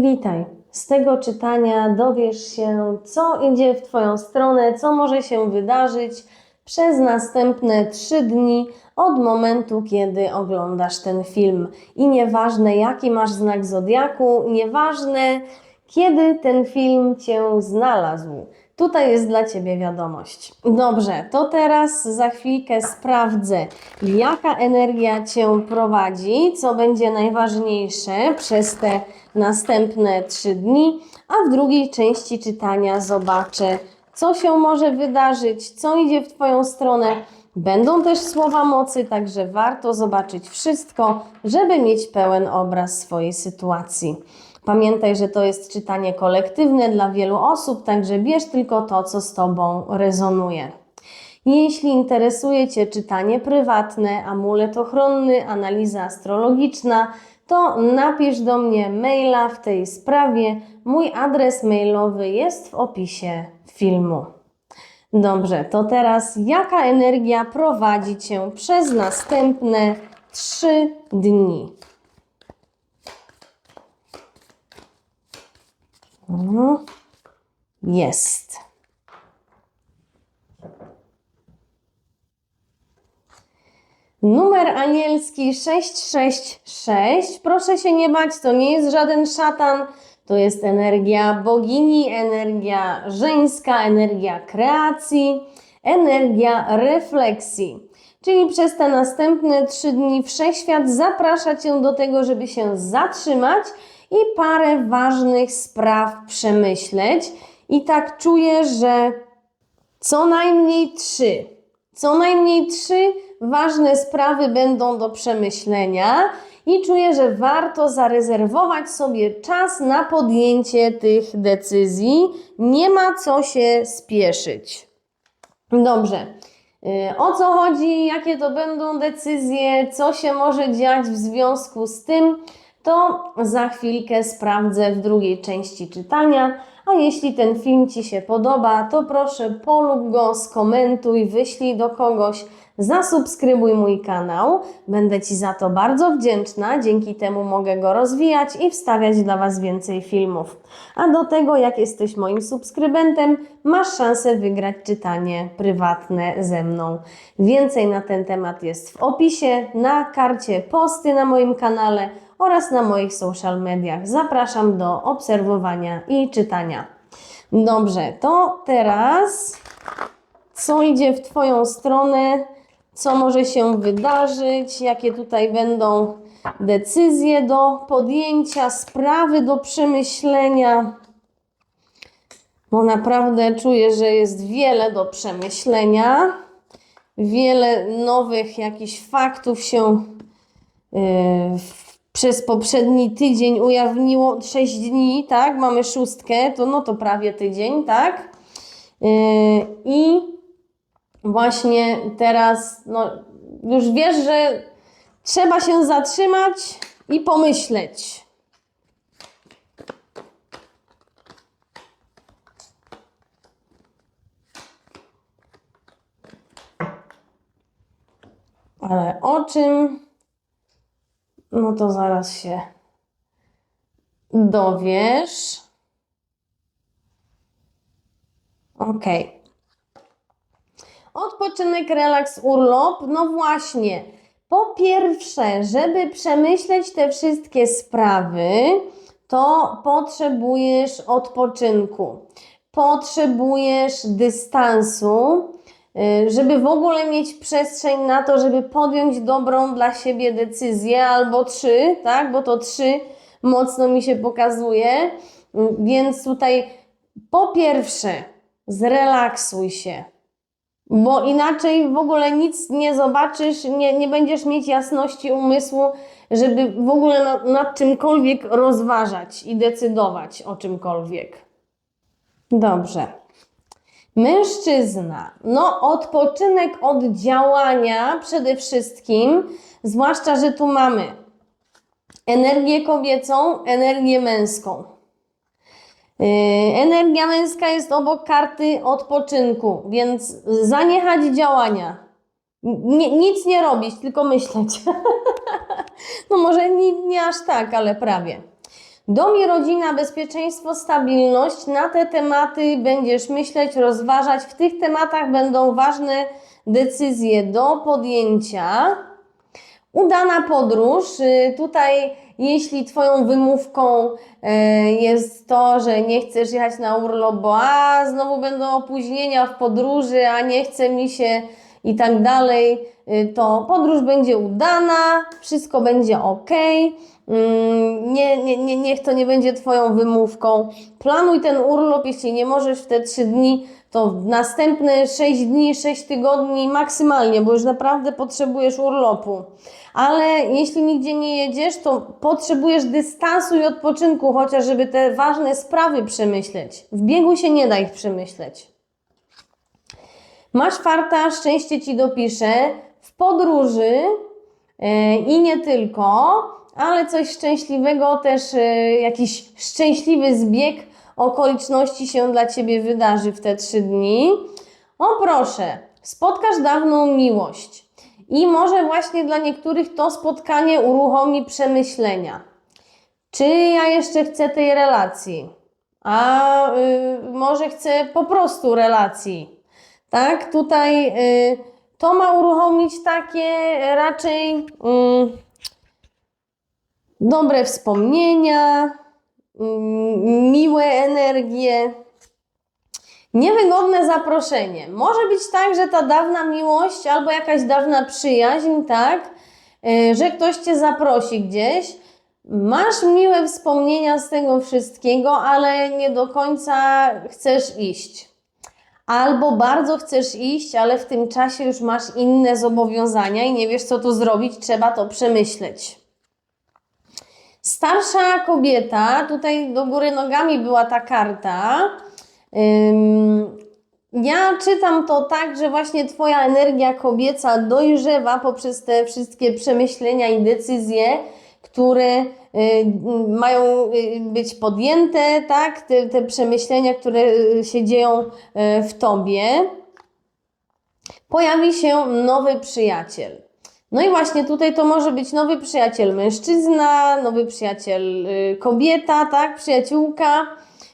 Witaj. Z tego czytania dowiesz się, co idzie w Twoją stronę, co może się wydarzyć przez następne trzy dni od momentu, kiedy oglądasz ten film. I nieważne, jaki masz znak zodiaku, nieważne, kiedy ten film Cię znalazł. Tutaj jest dla Ciebie wiadomość. Dobrze, to teraz za chwilkę sprawdzę, jaka energia Cię prowadzi, co będzie najważniejsze przez te następne trzy dni, a w drugiej części czytania zobaczę, co się może wydarzyć, co idzie w Twoją stronę. Będą też słowa mocy, także warto zobaczyć wszystko, żeby mieć pełen obraz swojej sytuacji. Pamiętaj, że to jest czytanie kolektywne dla wielu osób, także bierz tylko to, co z Tobą rezonuje. Jeśli interesuje Cię czytanie prywatne, amulet ochronny, analiza astrologiczna, to napisz do mnie maila w tej sprawie. Mój adres mailowy jest w opisie filmu. Dobrze, to teraz jaka energia prowadzi Cię przez następne trzy dni? Jest. Numer anielski 666. Proszę się nie bać, to nie jest żaden szatan. To jest energia bogini, energia żeńska, energia kreacji, energia refleksji. Czyli przez te następne trzy dni wszechświat zaprasza Cię do tego, żeby się zatrzymać i parę ważnych spraw przemyśleć. I tak czuję, że co najmniej trzy, co najmniej trzy ważne sprawy będą do przemyślenia i czuję, że warto zarezerwować sobie czas na podjęcie tych decyzji. Nie ma co się spieszyć. Dobrze. Y, O co chodzi, jakie to będą decyzje, co się może dziać w związku z tym, to za chwilkę sprawdzę w drugiej części czytania. A jeśli ten film Ci się podoba, to proszę polub go, skomentuj, wyślij do kogoś, zasubskrybuj mój kanał. Będę Ci za to bardzo wdzięczna, dzięki temu mogę go rozwijać i wstawiać dla Was więcej filmów. A do tego, jak jesteś moim subskrybentem, masz szansę wygrać czytanie prywatne ze mną. Więcej na ten temat jest w opisie, na karcie posty na moim kanale oraz na moich social mediach. Zapraszam do obserwowania i czytania. Dobrze, to teraz co idzie w Twoją stronę, co może się wydarzyć, jakie tutaj będą decyzje do podjęcia, sprawy do przemyślenia. Bo naprawdę czuję, że jest wiele do przemyślenia, wiele nowych jakichś faktów się yy, przez poprzedni tydzień ujawniło 6 dni, tak? Mamy szóstkę, to no to prawie tydzień, tak? Yy, I właśnie teraz, no już wiesz, że trzeba się zatrzymać i pomyśleć. Ale o czym? No to zaraz się dowiesz. Ok. Odpoczynek, relaks, urlop. No właśnie. Po pierwsze, żeby przemyśleć te wszystkie sprawy, to potrzebujesz odpoczynku. Potrzebujesz dystansu, y, żeby w ogóle mieć przestrzeń na to, żeby podjąć dobrą dla siebie decyzję, albo trzy, tak? Bo to trzy mocno mi się pokazuje. Y, Więc tutaj po pierwsze, zrelaksuj się, bo inaczej w ogóle nic nie zobaczysz, nie, nie będziesz mieć jasności umysłu, żeby w ogóle nad, nad czymkolwiek rozważać i decydować o czymkolwiek. Dobrze. Mężczyzna, no odpoczynek od działania przede wszystkim, zwłaszcza, że tu mamy energię kobiecą, energię męską. Yy, Energia męska jest obok karty odpoczynku, więc zaniechać działania. Nic nie robić, tylko myśleć. no może nie, nie aż tak, ale prawie. Dom i rodzina, bezpieczeństwo, stabilność. Na te tematy będziesz myśleć, rozważać. W tych tematach będą ważne decyzje do podjęcia. Udana podróż. Y, Tutaj, jeśli Twoją wymówką y, jest to, że nie chcesz jechać na urlop, bo a znowu będą opóźnienia w podróży, a nie chce mi się i tak dalej, y, to podróż będzie udana, wszystko będzie ok. Nie, nie, nie, niech to nie będzie Twoją wymówką. Planuj ten urlop, jeśli nie możesz w te 3 dni, to w następne 6 dni, 6 tygodni maksymalnie, bo już naprawdę potrzebujesz urlopu. Ale jeśli nigdzie nie jedziesz, to potrzebujesz dystansu i odpoczynku, chociaż żeby te ważne sprawy przemyśleć. W biegu się nie da ich przemyśleć. Masz farta, szczęście ci dopisze. W podróży e, i nie tylko, ale coś szczęśliwego, też e, jakiś szczęśliwy zbieg okoliczności się dla ciebie wydarzy w te trzy dni. O proszę, spotkasz dawną miłość. I może właśnie dla niektórych to spotkanie uruchomi przemyślenia. Czy ja jeszcze chcę tej relacji? A y, może chcę po prostu relacji? Tak, tutaj y, to ma uruchomić takie raczej y, dobre wspomnienia, miłe energie. Niewygodne zaproszenie. Może być tak, że ta dawna miłość albo jakaś dawna przyjaźń, tak, y, że ktoś cię zaprosi gdzieś. Masz miłe wspomnienia z tego wszystkiego, ale nie do końca chcesz iść. Albo bardzo chcesz iść, ale w tym czasie już masz inne zobowiązania i nie wiesz, co tu zrobić, trzeba to przemyśleć. Starsza kobieta, tutaj do góry nogami była ta karta. Ja czytam to tak, że właśnie Twoja energia kobieca dojrzewa poprzez te wszystkie przemyślenia i decyzje, które y, mają y, być podjęte, tak? Te, te przemyślenia, które y, się dzieją w Tobie. Pojawi się nowy przyjaciel. No i właśnie tutaj to może być nowy przyjaciel mężczyzna, nowy przyjaciel y, kobieta, tak? Przyjaciółka.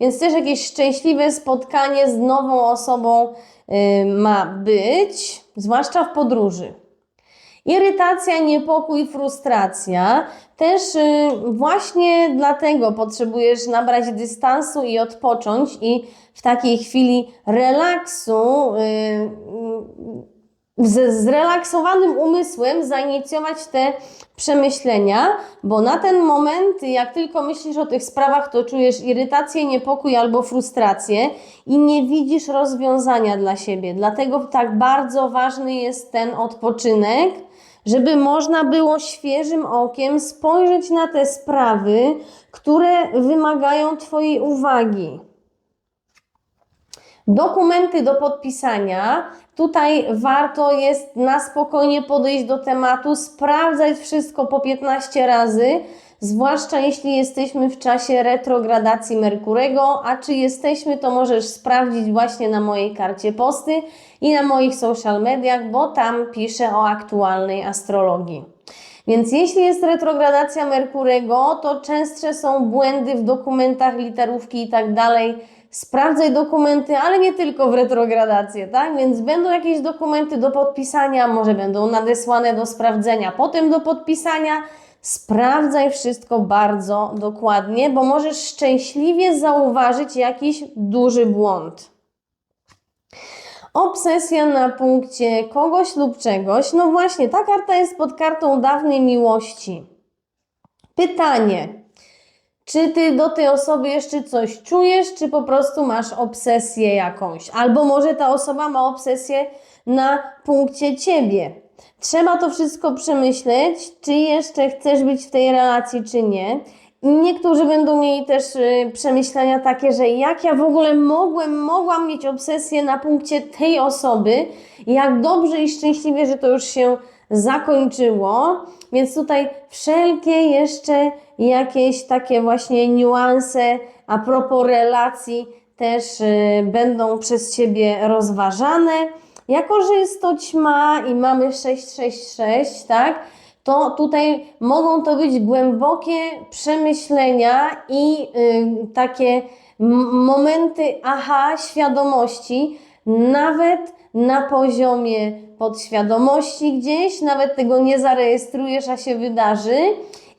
Więc też jakieś szczęśliwe spotkanie z nową osobą y, ma być, zwłaszcza w podróży. Irytacja, niepokój, frustracja. Też y, właśnie dlatego potrzebujesz nabrać dystansu i odpocząć i w takiej chwili relaksu, y, y, z zrelaksowanym umysłem zainicjować te przemyślenia, bo na ten moment, jak tylko myślisz o tych sprawach, to czujesz irytację, niepokój albo frustrację i nie widzisz rozwiązania dla siebie. Dlatego tak bardzo ważny jest ten odpoczynek, żeby można było świeżym okiem spojrzeć na te sprawy, które wymagają Twojej uwagi. Dokumenty do podpisania. Tutaj warto jest na spokojnie podejść do tematu, sprawdzać wszystko po 15 razy, zwłaszcza jeśli jesteśmy w czasie retrogradacji Merkurego, a czy jesteśmy, to możesz sprawdzić właśnie na mojej karcie posty i na moich social mediach, bo tam piszę o aktualnej astrologii. Więc jeśli jest retrogradacja Merkurego, to częstsze są błędy w dokumentach, literówki i tak dalej. Sprawdzaj dokumenty, ale nie tylko w retrogradację, tak? Więc będą jakieś dokumenty do podpisania, może będą nadesłane do sprawdzenia, potem do podpisania. Sprawdzaj wszystko bardzo dokładnie, bo możesz szczęśliwie zauważyć jakiś duży błąd. Obsesja na punkcie kogoś lub czegoś. No właśnie, ta karta jest pod kartą dawnej miłości. Pytanie: czy ty do tej osoby jeszcze coś czujesz, czy po prostu masz obsesję jakąś? Albo może ta osoba ma obsesję na punkcie ciebie. Trzeba to wszystko przemyśleć, czy jeszcze chcesz być w tej relacji, czy nie. Niektórzy będą mieli też y, przemyślenia takie, że jak ja w ogóle mogłem, mogłam mieć obsesję na punkcie tej osoby, jak dobrze i szczęśliwie, że to już się zakończyło. Więc tutaj wszelkie jeszcze jakieś takie właśnie niuanse a propos relacji też y, będą przez Ciebie rozważane. Jako, że jest to ćma i mamy 666, tak? to tutaj mogą to być głębokie przemyślenia i y, takie momenty aha, świadomości, nawet na poziomie podświadomości gdzieś, nawet tego nie zarejestrujesz, a się wydarzy.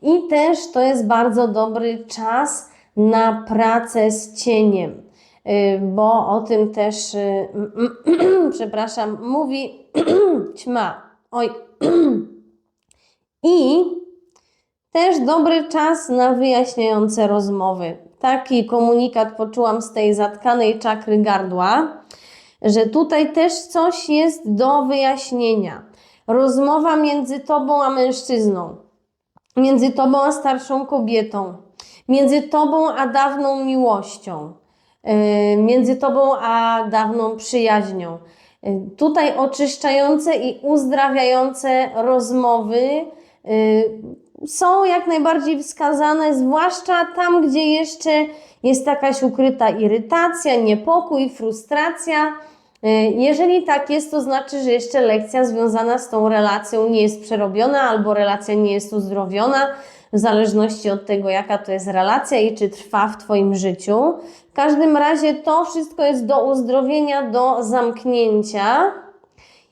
I też to jest bardzo dobry czas na pracę z cieniem, y, bo o tym też, y, przepraszam, mówi ćma. Oj. I też dobry czas na wyjaśniające rozmowy. Taki komunikat poczułam z tej zatkanej czakry gardła, że tutaj też coś jest do wyjaśnienia. Rozmowa między tobą a mężczyzną, między tobą a starszą kobietą, między tobą a dawną miłością, yy, między tobą a dawną przyjaźnią. Yy, Tutaj oczyszczające i uzdrawiające rozmowy yy, są jak najbardziej wskazane, zwłaszcza tam, gdzie jeszcze jest jakaś ukryta irytacja, niepokój, frustracja. Y, Jeżeli tak jest, to znaczy, że jeszcze lekcja związana z tą relacją nie jest przerobiona albo relacja nie jest uzdrowiona, w zależności od tego, jaka to jest relacja i czy trwa w Twoim życiu. W każdym razie to wszystko jest do uzdrowienia, do zamknięcia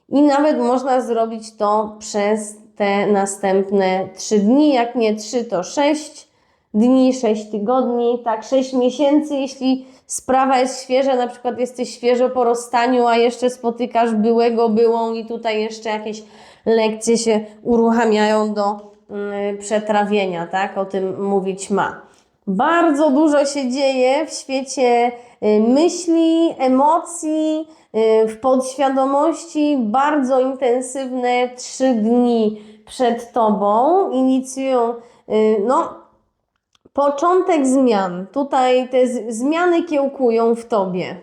i nawet można zrobić to przez te następne 3 dni, jak nie 3, to 6 dni, 6 tygodni, tak 6 miesięcy, jeśli sprawa jest świeża, na przykład jesteś świeżo po rozstaniu, a jeszcze spotykasz byłego, byłą i tutaj jeszcze jakieś lekcje się uruchamiają do mm, przetrawienia, tak? O tym mówić ma. Bardzo dużo się dzieje w świecie y, myśli, emocji, y, w podświadomości. Bardzo intensywne trzy dni przed Tobą inicjują, y, no, początek zmian. Tutaj te zmiany kiełkują w Tobie.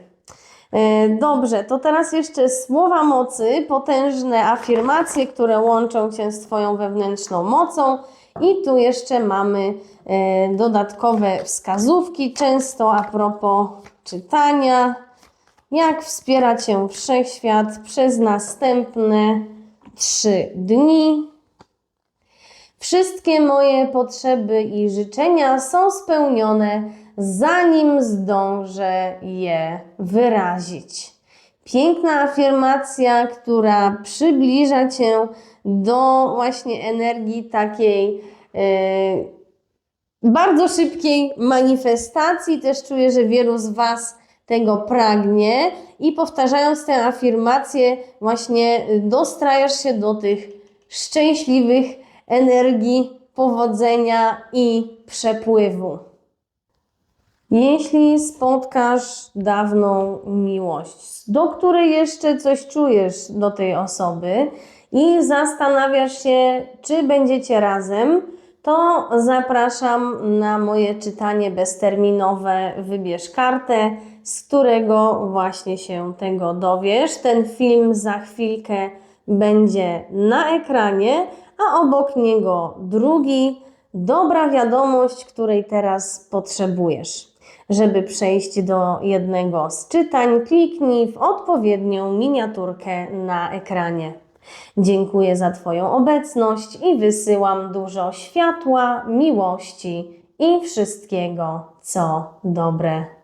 E, Dobrze, to teraz jeszcze słowa mocy, potężne afirmacje, które łączą Cię z Twoją wewnętrzną mocą. I tu jeszcze mamy e, dodatkowe wskazówki, często a propos czytania. Jak wspiera Cię wszechświat przez następne trzy dni. Wszystkie moje potrzeby i życzenia są spełnione, zanim zdążę je wyrazić. Piękna afirmacja, która przybliża cię do właśnie energii takiej e, bardzo szybkiej manifestacji. Też czuję, że wielu z Was tego pragnie i powtarzając tę afirmację, właśnie dostrajasz się do tych szczęśliwych energii powodzenia i przepływu. Jeśli spotkasz dawną miłość, do której jeszcze coś czujesz do tej osoby i zastanawiasz się, czy będziecie razem, to zapraszam na moje czytanie bezterminowe. Wybierz kartę, z którego właśnie się tego dowiesz. Ten film za chwilkę będzie na ekranie, a obok niego drugi. Dobra wiadomość, której teraz potrzebujesz. Żeby przejść do jednego z czytań, kliknij w odpowiednią miniaturkę na ekranie. Dziękuję za Twoją obecność i wysyłam dużo światła, miłości i wszystkiego, co dobre.